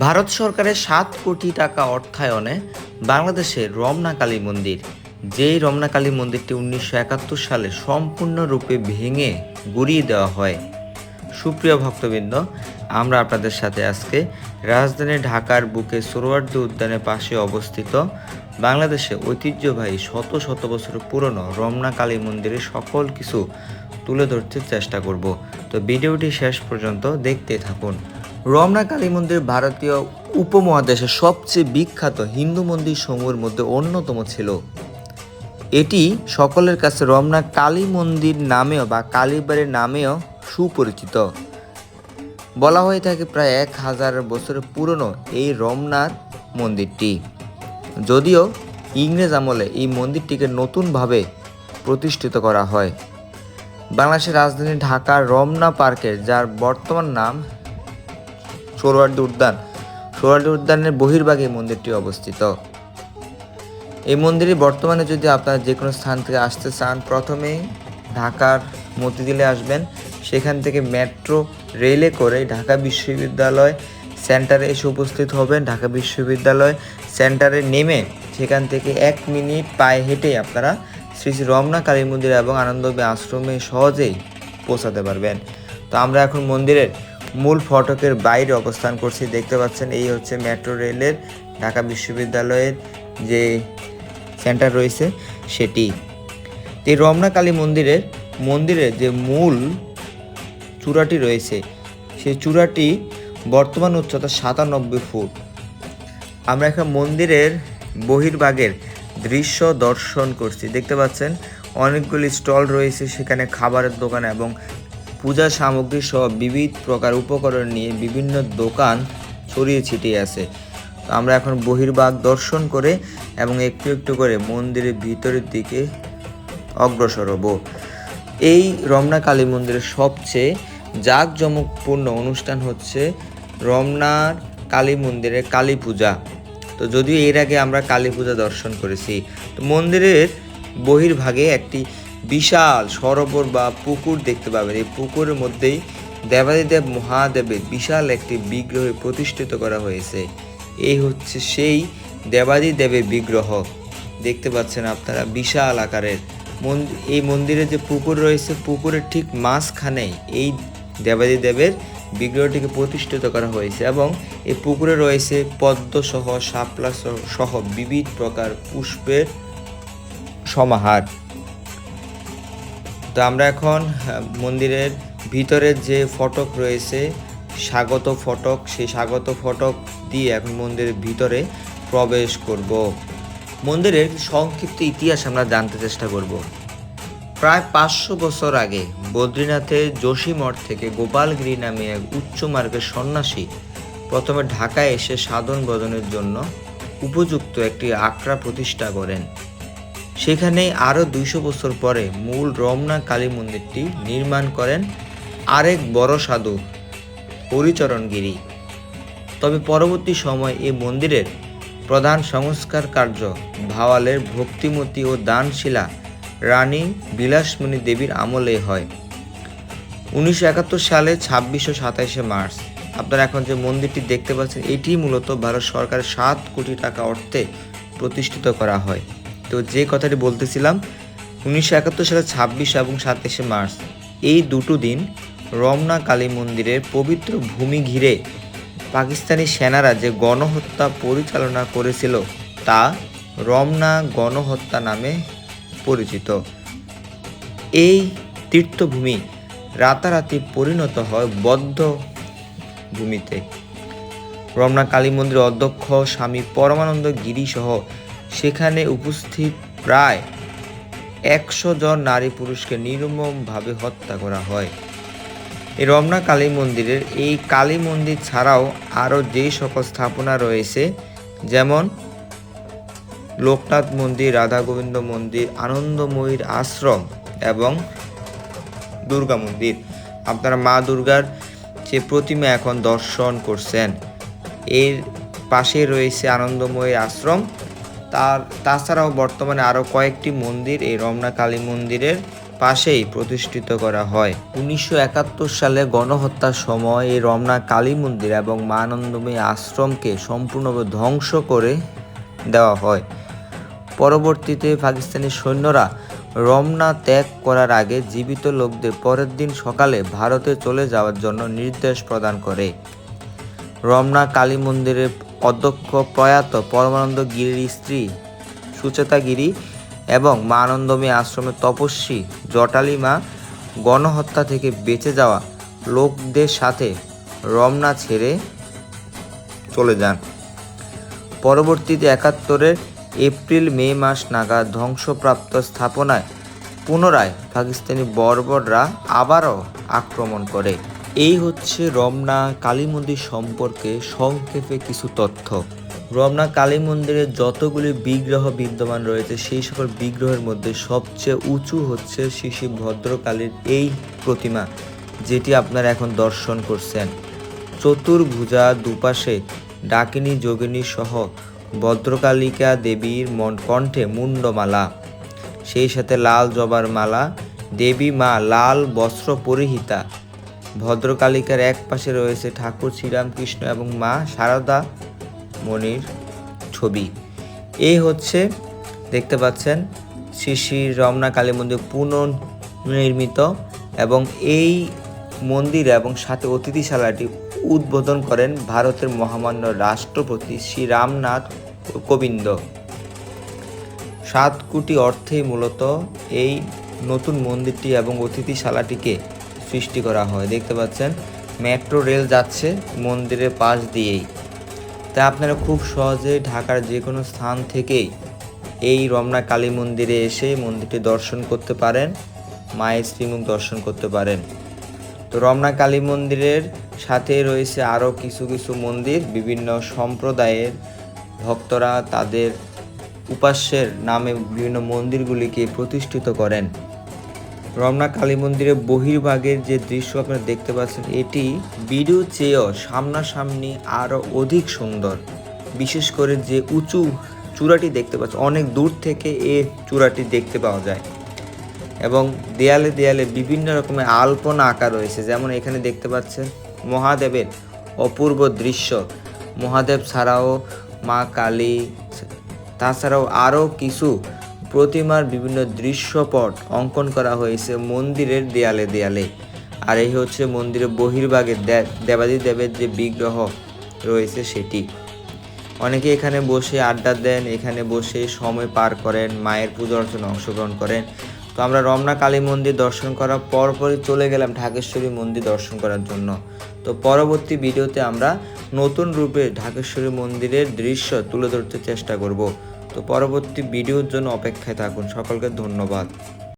ভারত সরকারের সাত কোটি টাকা অর্থায়নে বাংলাদেশের রমনা কালী মন্দির। যেই রমনা কালী মন্দিরটি উনিশশো একাত্তর সালে সম্পূর্ণরূপে ভেঙে গুড়িয়ে দেওয়া হয়। সুপ্রিয় ভক্তবৃন্দ, আমরা আপনাদের সাথে আজকে রাজধানী ঢাকার বুকে সোরওয়ার্দী উদ্যানের পাশে অবস্থিত বাংলাদেশে ঐতিহ্যবাহী শত শত বছর পুরনো রমনা কালী মন্দিরের সকল কিছু তুলে ধরতে চেষ্টা করব। তো ভিডিওটি শেষ পর্যন্ত দেখতে থাকুন। রমনা কালী মন্দির ভারতীয় উপমহাদেশের সবচেয়ে বিখ্যাত হিন্দু মন্দির সমূহের মধ্যে অন্যতম ছিল। এটি সকলের কাছে রমনা কালী মন্দির নামেও বা কালীবাড়ির নামেও সুপরিচিত। বলা হয়ে থাকে প্রায় এক হাজার বছরের পুরনো এই রমনার মন্দিরটি। যদিও ইংরেজ আমলে এই মন্দিরটিকে নতুনভাবে প্রতিষ্ঠিত করা হয়। বাংলাদেশের রাজধানী ঢাকার রমনা পার্কের, যার বর্তমান নাম সোহরাওয়ার্দী উদ্যান। সোহরাওয়ার্দী উদ্যানের বহির্ভাগে এই মন্দিরটি অবস্থিত। এই মন্দিরে বর্তমানে যদি আপনারা যে কোনো স্থান থেকে আসতে চান প্রথমে ঢাকার মতিঝিলে আসবেন। সেখান থেকে মেট্রো রেলে করে ঢাকা বিশ্ববিদ্যালয় সেন্টারে এসে উপস্থিত হবেন। ঢাকা বিশ্ববিদ্যালয় সেন্টারে নেমে সেখান থেকে এক মিনিট পায়ে হেঁটে আপনারা শ্রী শ্রী রমনা কালী মন্দির এবং আনন্দবে আশ্রমে সহজেই পৌঁছাতে পারবেন। তো আমরা এখন মন্দিরের মূল ফটকের বাইরে অবস্থান করছি। দেখতে পাচ্ছেন, এই হচ্ছে মেট্রো রেলের ঢাকা বিশ্ববিদ্যালয়ের যে সেন্টার রয়েছে, সেটি। এই রমনা কালী মন্দিরের মন্দিরের যে মূল চূড়াটি রয়েছে, সেই চূড়াটি বর্তমান উচ্চতা সাতানব্বই ফুট। আমরা এখন মন্দিরের বহির্ভাগের দৃশ্য দর্শন করছি। দেখতে পাচ্ছেন, অনেকগুলি স্টল রয়েছে সেখানে খাবারের দোকান এবং পূজা সামগ্রী সহ বিবিধ প্রকার উপকরণ নিয়ে বিভিন্ন দোকান ছড়িয়ে ছিটিয়ে আছে। তো আমরা এখন বহির্ভাগ দর্শন করে এবং একটু একটু করে মন্দিরের ভিতরের দিকে অগ্রসর হব। এই রমনা কালী মন্দিরের সবচেয়ে জাঁকজমকপূর্ণ অনুষ্ঠান হচ্ছে রমনার কালী মন্দিরের কালী পূজা। তো যদিও এর আগে আমরা কালী পূজা দর্শন করেছি, তো মন্দিরের বহির্ভাগে একটি বিশাল সরোবর বা পুকুর দেখতে পাবেন। এই পুকুরের মধ্যেই দেবাদিদেব মহাদেবের বিশাল একটি বিগ্রহ প্রতিষ্ঠিত করা হয়েছে। এই হচ্ছে সেই দেবাদিদেবের বিগ্রহ। দেখতে পাচ্ছেন আপনারা বিশাল আকারের। এই মন্দিরে যে পুকুর রয়েছে, পুকুরের ঠিক মাঝখানে এই দেবাদিদেবের বিগ্রহটিকে প্রতিষ্ঠিত করা হয়েছে এবং এই পুকুরে রয়েছে পদ্মসহ শাপলা সহ বিবিধ প্রকার পুষ্পের সমাহার। তো আমরা এখন মন্দিরের ভিতরের যে ফটক রয়েছে, স্বাগত ফটক, সেই স্বাগত ফটক দিয়ে এখন মন্দিরের ভিতরে প্রবেশ করব। মন্দিরের সংক্ষিপ্ত ইতিহাস আমরা জানতে চেষ্টা করব। প্রায় পাঁচশো বছর আগে বদ্রীনাথের যোশীমঠ থেকে গোপালগিরি নামে এক উচ্চ মার্গের সন্ন্যাসী প্রথমে ঢাকায় এসে সাধন বদনের জন্য উপযুক্ত একটি আখড়া প্রতিষ্ঠা করেন। সেখানে আরও দুইশো বছর পরে মূল রমনা কালী মন্দিরটি নির্মাণ করেন আরেক বড় সাধু হরিচরণগিরি তবে পরবর্তী সময় এই মন্দিরের প্রধান সংস্কার কার্য ভাওয়ালের ভক্তিমতী ও দানশিলা রানী বিলাসমণি দেবীর আমলে হয়। উনিশশো একাত্তর সালে ছাব্বিশ ও সাতাইশে মার্চ। আপনারা এখন যে মন্দিরটি দেখতে পাচ্ছেন, এটি মূলত ভারত সরকারের সাত কোটি টাকা অর্থে প্রতিষ্ঠিত করা হয়। তো যে কথাটি বলতেছিলাম, উনিশশো একাত্তর সালে ছাব্বিশ এবং সাতাইশে মার্চ, এই দুটো দিন রমনা কালী মন্দিরের পবিত্র ভূমি ঘিরে পাকিস্তানি সেনারা যে গণহত্যা পরিচালনা করেছিল তা রমনা গণহত্যা নামে পরিচিত। এই তীর্থভূমি রাতারাতি পরিণত হয় বদ্ধ ভূমিতে। রমনা কালী মন্দিরের অধ্যক্ষ স্বামী পরমানন্দ গিরি সহ সেখানে উপস্থিত প্রায় একশো জন নারী পুরুষকে নির্মমভাবে হত্যা করা হয়। এই রমনা কালী মন্দিরের এই কালী মন্দির ছাড়াও আরও যে সকল স্থাপনা রয়েছে, যেমন লোকনাথ মন্দির রাধা গোবিন্দ মন্দির, আনন্দময়ীর আশ্রম এবং দুর্গা মন্দির। আপনারা মা দুর্গার যে প্রতিমা এখন দর্শন করছেন, এর পাশে রয়েছে আনন্দময়ীর আশ্রম। তার, তাছাড়াও বর্তমানে আরও কয়েকটি মন্দির এই রমনা কালী মন্দিরের পাশেই প্রতিষ্ঠিত করা হয়। উনিশশো একাত্তর সালে গণহত্যার সময় এই রমনা কালী মন্দির এবং মানন্দময়ী আশ্রমকে সম্পূর্ণভাবে ধ্বংস করে দেওয়া হয়। পরবর্তীতে পাকিস্তানি সৈন্যরা রমনা ত্যাগ করার আগে জীবিত লোকদের পরের দিন সকালে ভারতে চলে যাওয়ার জন্য নির্দেশ প্রদান করে। রমনা কালী মন্দিরের অধ্যক্ষ প্রয়াত পরমানন্দ গিরির স্ত্রী সুচেতা গিরি এবং মা আনন্দময়ী আশ্রমের তপস্বী জটালি মা গণহত্যা থেকে বেঁচে যাওয়া লোকদের সাথে রমনা ছেড়ে চলে যান। পরবর্তীতে একাত্তরের এপ্রিল মে মাস নাগাদ ধ্বংসপ্রাপ্ত স্থাপনায় পুনরায় পাকিস্তানি বর্বররা আবারও আক্রমণ করে। এই হচ্ছে রমনা কালী মন্দির সম্পর্কে সংক্ষেপে কিছু তথ্য। রমনা কালী মন্দিরে যতগুলি বিগ্রহ বিদ্যমান রয়েছে, সেই সকল বিগ্রহের মধ্যে সবচেয়ে উঁচু হচ্ছে শিশি ভদ্রকালীর এই প্রতিমা, যেটি আপনারা এখন দর্শন করছেন। চতুর্ভুজা দুপাশে ডাকিনী যোগিনী সহ ভদ্রকালিকা দেবীর মন কণ্ঠে মুন্ডমালা সেই সাথে লাল জবার মালা, দেবী মা লাল বস্ত্র পরিহিতা ভদ্রকালিকার এক পাশে রয়েছে ঠাকুর শ্রীরামকৃষ্ণ এবং মা সারদা মণির ছবি। এই হচ্ছে, দেখতে পাচ্ছেন, শ্রী শ্রী রমনা কালী মন্দির পুনর্নির্মিত এবং এই মন্দির এবং সাথে অতিথিশালাটি উদ্বোধন করেন ভারতের মহামান্য রাষ্ট্রপতি শ্রী রামনাথ কোবিন্দ। সাত কোটি অর্থেই মূলত এই নতুন মন্দিরটি এবং অতিথিশালাটিকে সৃষ্টি করা হয়। দেখতে পাচ্ছেন, মেট্রো রেল যাচ্ছে মন্দিরের পাশ দিয়েই। তা আপনারা খুব সহজে ঢাকার যে কোনো স্থান থেকেই এই রমনা কালী মন্দিরে এসে মন্দিরটি দর্শন করতে পারেন, মায়ের শ্রীমুখ দর্শন করতে পারেন। তো রমনা কালী মন্দিরের সাথে রয়েছে আরও কিছু কিছু মন্দির, বিভিন্ন সম্প্রদায়ের ভক্তরা তাদের উপাস্যের নামে বিভিন্ন মন্দিরগুলিকে প্রতিষ্ঠিত করেন। রমনা কালী মন্দিরের বহির্ভাগের যে দৃশ্য আপনারা দেখতে পাচ্ছেন, এটি ভিডিও চেয়েও সামনাসামনি আরও অধিক সুন্দর। বিশেষ করে যে উঁচু চূড়াটি দেখতে পাচ্ছেন অনেক দূর থেকে এ চূড়াটি দেখতে পাওয়া যায়। এবং দেয়ালে দেয়ালে বিভিন্ন রকমের আলপনা আঁকা রয়েছে, যেমন এখানে দেখতে পাচ্ছেন মহাদেবের অপূর্ব দৃশ্য। মহাদেব ছাড়াও মা কালী, তাছাড়াও আরও কিছু প্রতিমার বিভিন্ন দৃশ্যপট অঙ্কন করা হয়েছে মন্দিরের দেয়ালে দেয়ালে। আর এই হচ্ছে মন্দিরের বহির্ভাগে দে- দেবাদি দেবের যে বিগ্রহ রয়েছে সেটি। অনেকে এখানে বসে আড্ডা দেন, এখানে বসে সময় পার করেন, মায়ের পুজো অর্চনা অংশগ্রহণ করেন। তো আমরা রমনা কালী মন্দির দর্শন করার পরপরই চলে গেলাম ঢাকেশ্বরী মন্দির দর্শন করার জন্য। তো পরবর্তী ভিডিওতে আমরা নতুন রূপে ঢাকেশ্বরী মন্দিরের দৃশ্য তুলে ধরতে চেষ্টা করব। তো পরবর্তী ভিডিওর জন্য অপেক্ষায় থাকুন। সকলকে ধন্যবাদ।